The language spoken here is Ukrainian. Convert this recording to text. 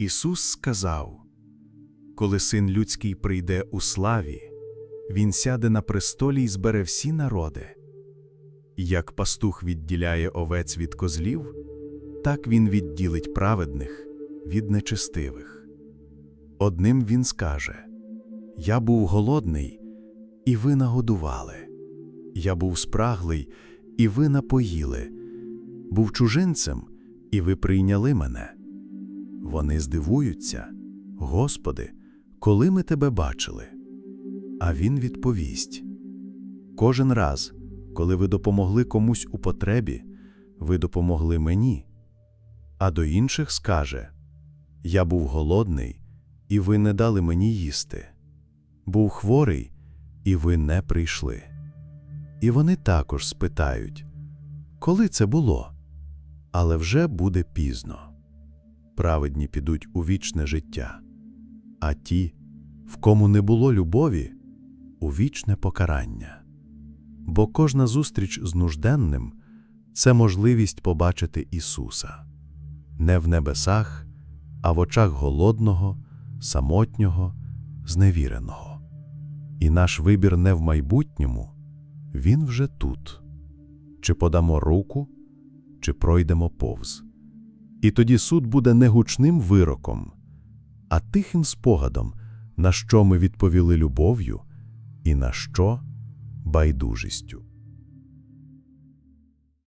Ісус сказав: Коли син людський прийде у славі, Він сяде на престолі і збере всі народи. Як пастух відділяє овець від козлів, так він відділить праведних від нечестивих. Одним він скаже: Я був голодний, і ви нагодували. Я був спраглий, і ви напоїли, був чужинцем, і ви прийняли мене. Вони здивуються, Господи, коли ми тебе бачили? А він відповість: Кожен раз, коли ви допомогли комусь у потребі, ви допомогли мені. А до інших скаже: Я був голодний, і ви не дали мені їсти. Був хворий, і ви не прийшли. І вони також спитають, коли це було? Але вже буде пізно. Праведні підуть у вічне життя, а ті, в кому не було любові, у вічне покарання. Бо кожна зустріч з нужденним це можливість побачити Ісуса не в небесах, а в очах голодного, самотнього, зневіреного. І наш вибір не в майбутньому, він вже тут. Чи подамо руку, чи пройдемо повз. І тоді суд буде не гучним вироком, а тихим спогадом, на що ми відповіли любов'ю і на що байдужістю.